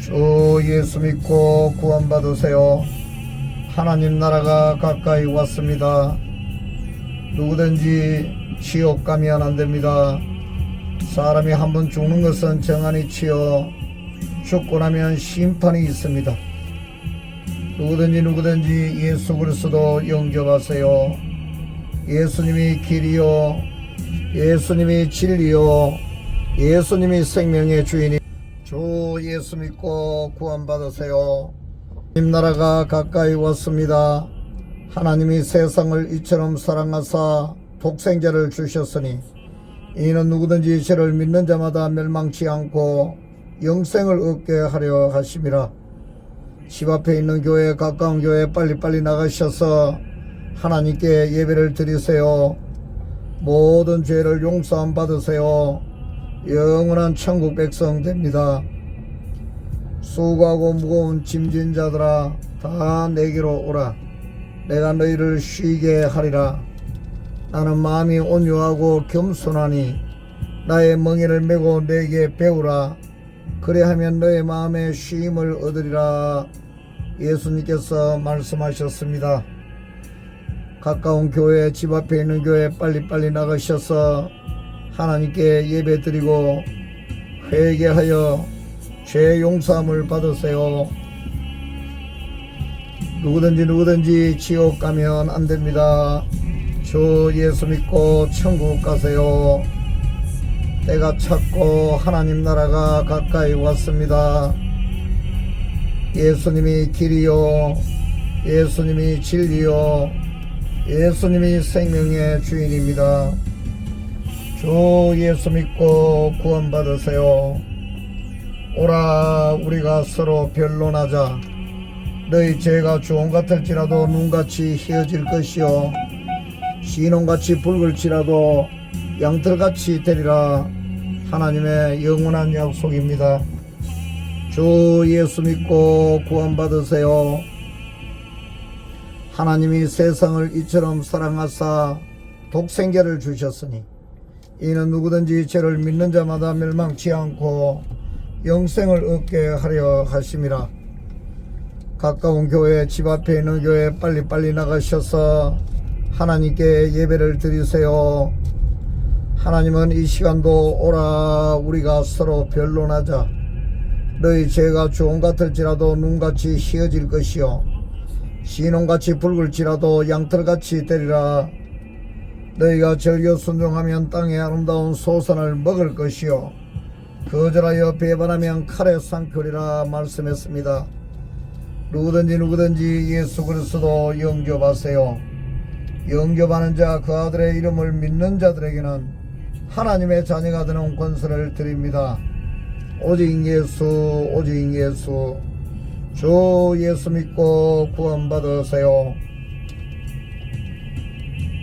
주 예수 믿고 구원받으세요. 하나님 나라가 가까이 왔습니다. 누구든지 지옥 가면 안 됩니다. 사람이 한 번 죽는 것은 정한이 치여 죽고 나면 심판이 있습니다. 누구든지 누구든지 예수 그리스도 영접하세요. 예수님이 길이요, 예수님이 진리요, 예수님이 생명의 주인이 주 예수 믿고 구원받으세요. 하나님 나라가 가까이 왔습니다. 하나님이 세상을 이처럼 사랑하사 독생자를 주셨으니 이는 누구든지 저를 믿는 자마다 멸망치 않고 영생을 얻게 하려 하심이라. 집 앞에 있는 교회 가까운 교회 빨리빨리 나가셔서 하나님께 예배를 드리세요. 모든 죄를 용서함 받으세요. 영원한 천국 백성 됩니다. 수고하고 무거운 짐진 자들아 다 내게로 오라. 내가 너희를 쉬게 하리라. 나는 마음이 온유하고 겸손하니 나의 멍에를 메고 내게 배우라. 그래하면 너의 마음에 쉼을 얻으리라. 예수님께서 말씀하셨습니다. 가까운 교회, 집 앞에 있는 교회 빨리빨리 나가셔서 하나님께 예배 드리고 회개하여 죄 용서함을 받으세요. 누구든지 누구든지 지옥 가면 안 됩니다. 주 예수 믿고 천국 가세요. 때가 찼고 하나님 나라가 가까이 왔습니다. 예수님이 길이요, 예수님이 진리요, 예수님이 생명의 주인입니다. 주 예수 믿고 구원받으세요. 오라 우리가 서로 변론하자. 너희 죄가 주홍 같을지라도 눈같이 희어질 것이요 신홍같이 붉을지라도 양털같이 되리라 하나님의 영원한 약속입니다. 주 예수 믿고 구원받으세요. 하나님이 세상을 이처럼 사랑하사 독생자를 주셨으니 이는 누구든지 죄를 믿는 자마다 멸망치 않고 영생을 얻게 하려 하심이라. 가까운 교회, 집 앞에 있는 교회 빨리빨리 나가셔서 하나님께 예배를 드리세요. 하나님은 이 시간도 오라 우리가 서로 변론하자. 너희 죄가 주홍 같을지라도 눈같이 희어질 것이요. 신홍같이 붉을지라도 양털같이 되리라. 너희가 절겨 순종하면 땅의 아름다운 소산을 먹을 것이요. 거절하여 배반하면 칼에 상표리라 말씀했습니다. 누구든지 누구든지 예수 그리스도 영접하세요. 영접하는 자 그 아들의 이름을 믿는 자들에게는 하나님의 자녀가 되는 권세를 드립니다. 오직 예수 오직 예수 주 예수 믿고 구원받으세요.